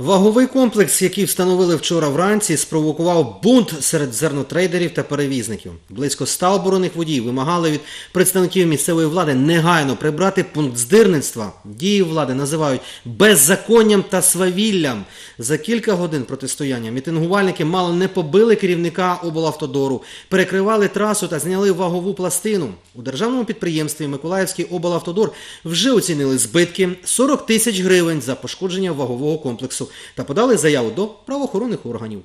Ваговий комплекс, який встановили вчора вранці, спровокував бунт серед зернотрейдерів та перевізників. Близько ста оборонних водіїв вимагали від представників місцевої влади негайно прибрати пункт здирництва. Дії влади називають беззаконням та свавіллям. За кілька годин протистояння мітингувальники мало не побили керівника облавтодору, перекривали трасу та зняли вагову пластину. У державному підприємстві Миколаївський облавтодор вже оцінили збитки 40 тисяч гривень за пошкодження вагового комплексу та подали заяву до правоохоронних органів.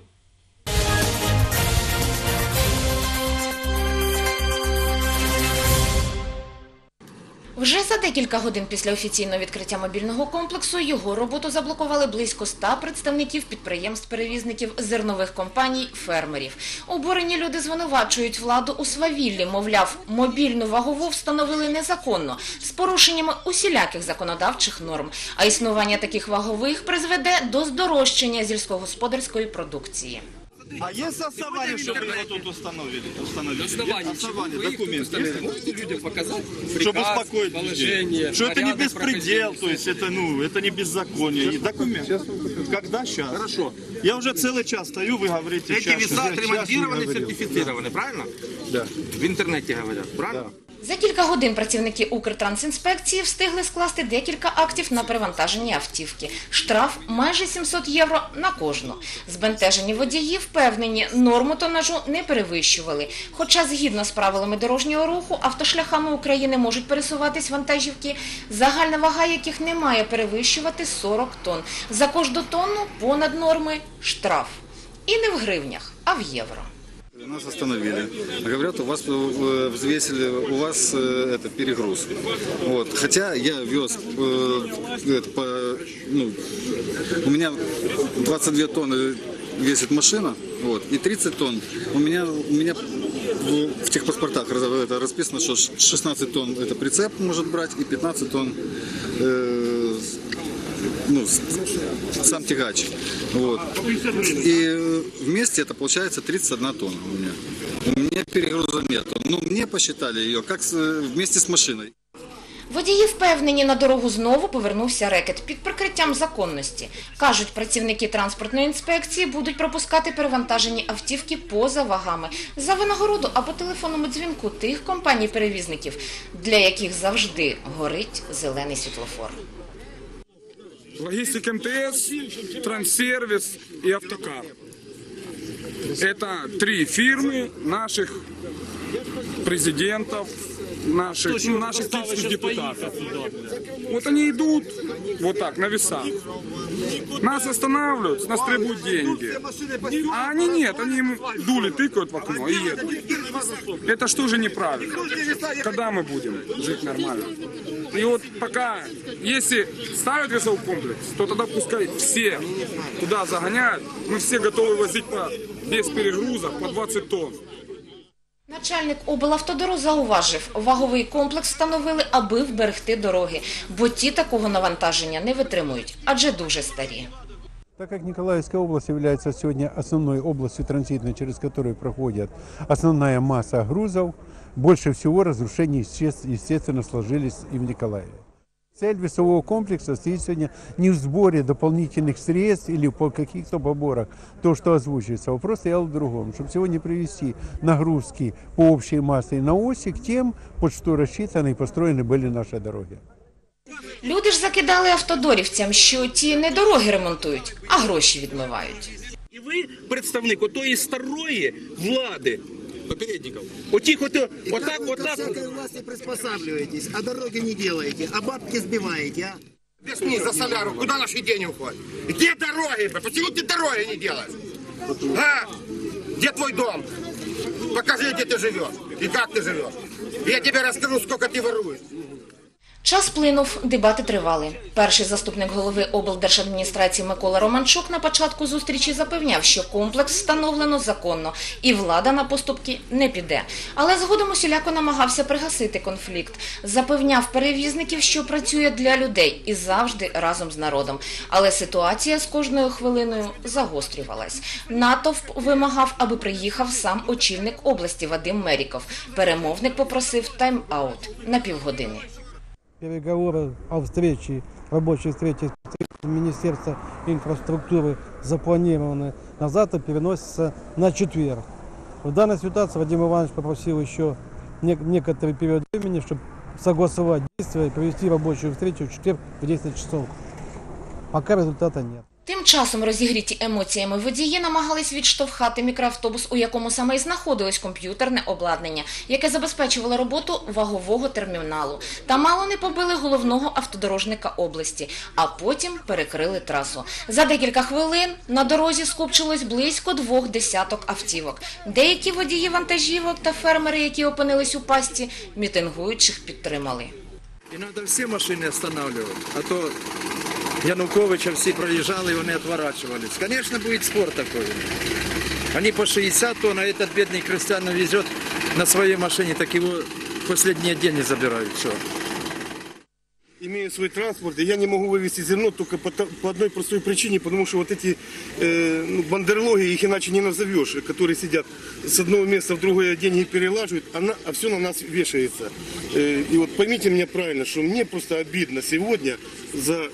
Вже за декілька годин після офіційного відкриття мобільного комплексу його роботу заблокували близько ста представників підприємств-перевізників зернових компаній, фермерів. Обурені люди звинувачують владу у свавіллі, мовляв, мобільну вагову встановили незаконно, з порушеннями усіляких законодавчих норм. А існування таких вагових призведе до здорожчання сільськогосподарської продукції. А есть основания, чтобы его тут установили? установили? основании Основания, чего вы их тут документы. установили? Можете людям показать Чтобы приказ, успокоить положение, людей. Что это не порядок беспредел, прохождения? то есть это, ну, это не беззаконие. И документ. Когда? Сейчас. Хорошо. Я уже целый час стою, вы говорите, Эти щас, веса щас, щас не отремонтированы, говорил. сертифицированы, правильно? Да. В интернете говорят, правильно? За кілька годин працівники Укртрансінспекції встигли скласти декілька актів на перевантажені автівки. Штраф майже 700 євро на кожну. Збентежені водії впевнені, норму тонажу не перевищували. Хоча згідно з правилами дорожнього руху автошляхами України можуть пересуватись вантажівки, загальна вага яких не має перевищувати 40 тонн. За кожну тонну понад норми штраф. І не в гривнях, а в євро. Нас остановили. Говорят, у вас э, взвесили, у вас э, это перегруз. Вот. Хотя я вез э, это, по, ну, у меня 22 тонны весит машина, вот, и 30 тонн. У меня, у меня в, в техпаспортах это расписано, что 16 тонн это прицеп может брать и 15 тонн э, ну, с- сам тягач. Вот. И э, вместе это получается 31 тонна у меня. У меня перегруза нету. Ну, мне посчитали ее как с- э, вместе с машиной. Водії впевнені, на дорогу знову повернувся рекет під прикриттям законності. Кажуть, працівники транспортної інспекції будуть пропускати перевантажені автівки поза вагами за винагороду або телефонному дзвінку тих компаній-перевізників, для яких завжди горить зелений світлофор. Логистик МТС, Транссервис и Автокар. Это три фирмы наших президентов, наших, ну, наших 30 депутатов. Вот они идут вот так, на весах. Нас останавливают, с нас требуют деньги. А они нет, они им дули тыкают в окно и едут. Это что же неправильно? Когда мы будем жить нормально? И вот пока, если ставят весовой комплекс, то тогда пускай все туда загоняют. Мы все готовы возить по, без перегруза по 20 тонн. Начальник облавтодору зауважив, ваговий комплекс встановили, аби вберегти дороги, бо ті такого навантаження не витримують, адже дуже старі. Так как Николаевская область является сегодня основной областью транзитной, через которую проходит основная масса грузов, больше всего разрушений, естественно, сложились и в Николаеве. Цель весового комплекса стоит сегодня не в сборе дополнительных средств или по каких-то поборах, то, что озвучивается. Вопрос стоял в другом, чтобы сегодня привести нагрузки по общей массе на оси к тем, под что рассчитаны и построены были наши дороги. Люди ж закидали автодорівцям, що ті не дороги ремонтують, а гроші відмивають. І ви представник отої старої влади, Попередників. Отих ото, отак, отак. Всякой власти приспосабливаетесь, а дороги не делаете, а бабки сбиваете, а? Объясни за соляру, куда наши деньги уходят? Где дороги? Почему ты дороги не делаешь? А? Где твой дом? Покажи, где ты живешь и как ты живешь. Я тебе расскажу, сколько ты воруешь. Час плинув, дебати тривали. Перший заступник голови облдержадміністрації Микола Романчук на початку зустрічі запевняв, що комплекс встановлено законно і влада на поступки не піде. Але згодом усіляко намагався пригасити конфлікт. Запевняв перевізників, що працює для людей і завжди разом з народом. Але ситуація з кожною хвилиною загострювалась. Натовп вимагав, аби приїхав сам очільник області Вадим Меріков. Перемовник попросив тайм-аут на півгодини. Переговоры о встрече, рабочей встрече с Министерство инфраструктуры запланированы на завтра переносится на четверг. В данной ситуации Вадим Иванович попросил еще не- некоторый период времени, чтобы согласовать действия и провести рабочую встречу в четверг в 10 часов. Пока результата нет. Тим часом розігріті емоціями водії намагались відштовхати мікроавтобус, у якому саме і знаходилось комп'ютерне обладнання, яке забезпечувало роботу вагового терміналу. Та мало не побили головного автодорожника області, а потім перекрили трасу. За декілька хвилин на дорозі скупчилось близько двох десяток автівок. Деякі водії вантажівок та фермери, які опинились у пасті, мітингуючих підтримали. І треба всі машини встановлювати, а то Януковича всі проїжджали і вони відворачувались. Звісно, буде спор такий. Вони по 60 тонн, а этот бедный крестьян везет на своей машине, так его в последние деньги забирают. Все. имею свой транспорт, и я не могу вывести зерно только по, то- по одной простой причине, потому что вот эти э, ну, бандерлоги, их иначе не назовешь, которые сидят с одного места в другое деньги перелаживают, а, на- а все на нас вешается. Э, и вот поймите меня правильно, что мне просто обидно сегодня за...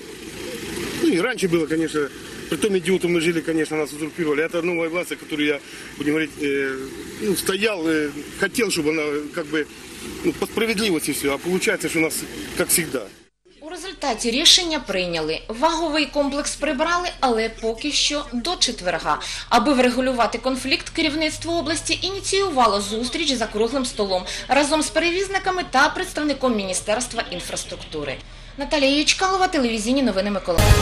Ну и раньше было, конечно, при том идиоту мы жили, конечно, нас узурпировали. Это новая власть, за которую я, будем говорить, э, ну, стоял, э, хотел, чтобы она э, как бы ну, по справедливости все, а получается, что у нас как всегда. У результаті рішення прийняли. Ваговий комплекс прибрали, але поки що до четверга. Аби врегулювати конфлікт, керівництво області ініціювало зустріч за круглим столом разом з перевізниками та представником Міністерства інфраструктури. Наталія Ячкалова, телевізійні новини Миколаїв.